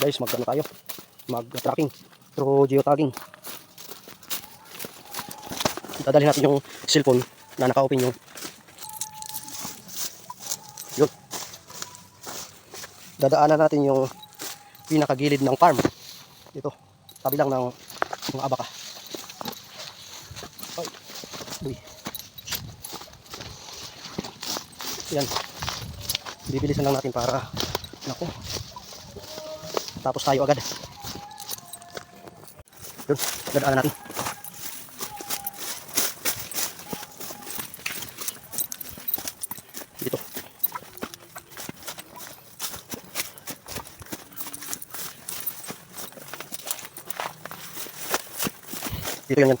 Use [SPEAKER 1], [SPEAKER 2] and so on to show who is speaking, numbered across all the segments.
[SPEAKER 1] guys mag ano tayo? Mag tracking through geotagging. Dadalhin natin yung cellphone na naka-open yung yun. Dadaanan natin yung pinakagilid ng farm. Dito tabi lang ng mga abaka. Ay, uy. yan bibilisan lang natin para nako tapos tayo agad. Yun dadaanan natin. Dito. Dito yan yan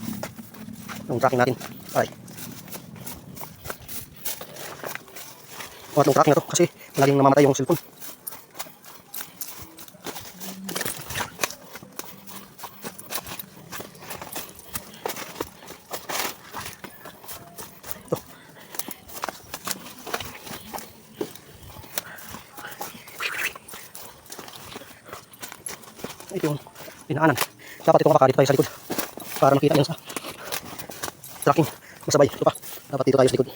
[SPEAKER 1] yung tracking natin. Ay Huwag yung tracking na to kasi laging namamatay yung cellphone Ito yung pinaanan. Dapat itong kapakadit tayo sa likod. Para makita yan sa tracking. Masabay. Ito pa. Dapat dito tayo sa likod.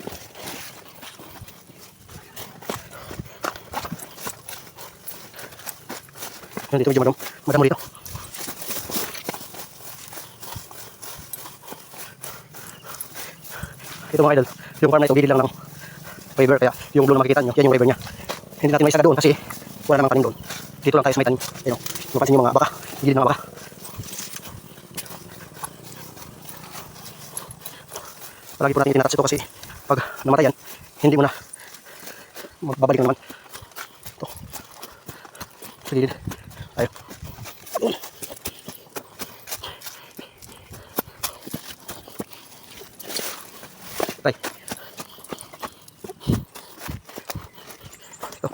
[SPEAKER 1] Yan dito medyo madam. Madam mo dito. Ito mga idol. Yung farm na ito, bili lang ng river. Kaya yung blue na makikita nyo, yan yung river niya. Hindi natin may isaga doon kasi wala namang tanim doon. Dito lang tayo sa may tanim. Ayun. Mapansin nyo mga baka. Gilid mga baka. Palagi po natin itinatas ito kasi pag namatay yan, hindi mo na magbabalik na naman. Ito. Sa gilid. Ayun. Tay. Ito.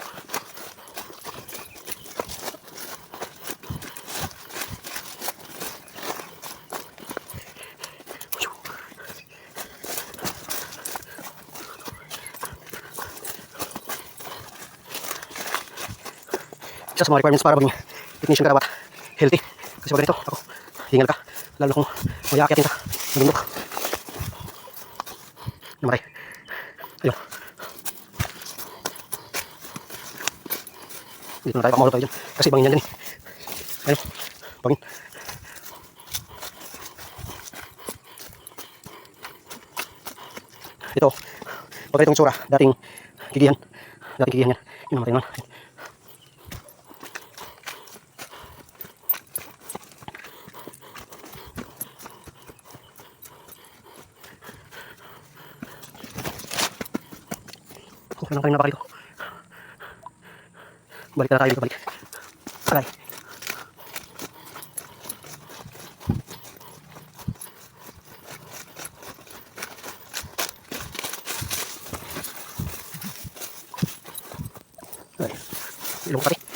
[SPEAKER 1] Isa sa mga requirements para maging technician ka dapat healthy. Kasi pag ganito, ako, hingal ka. Lalo kung may aakitin ka, magindok. Namatay. Ayun. Dito na tayo, pakamalo tayo dyan. Kasi bangin yan dyan eh. Ayun, bangin. Ito, pag itong tsura, dating kigihan. Dating kigihan yan. Yun namatay naman. Okay lang kayo na dito. Balik na tayo dito, balik. Aray. Aray. Ilong pati.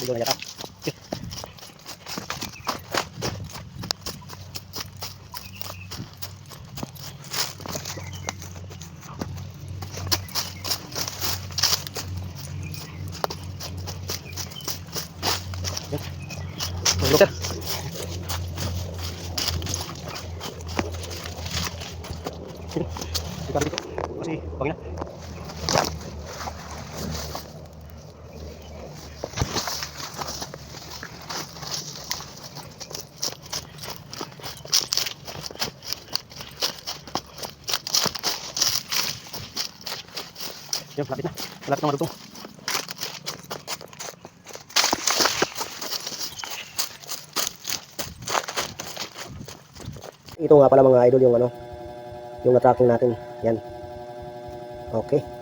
[SPEAKER 1] Dito na yata. Okay. Yan. Tulog, sir. Sino? Dito dito. Yan, malapit na. Malapit na marutong. Ito nga pala mga idol yung ano, yung na-tracking natin. Yan. Okay.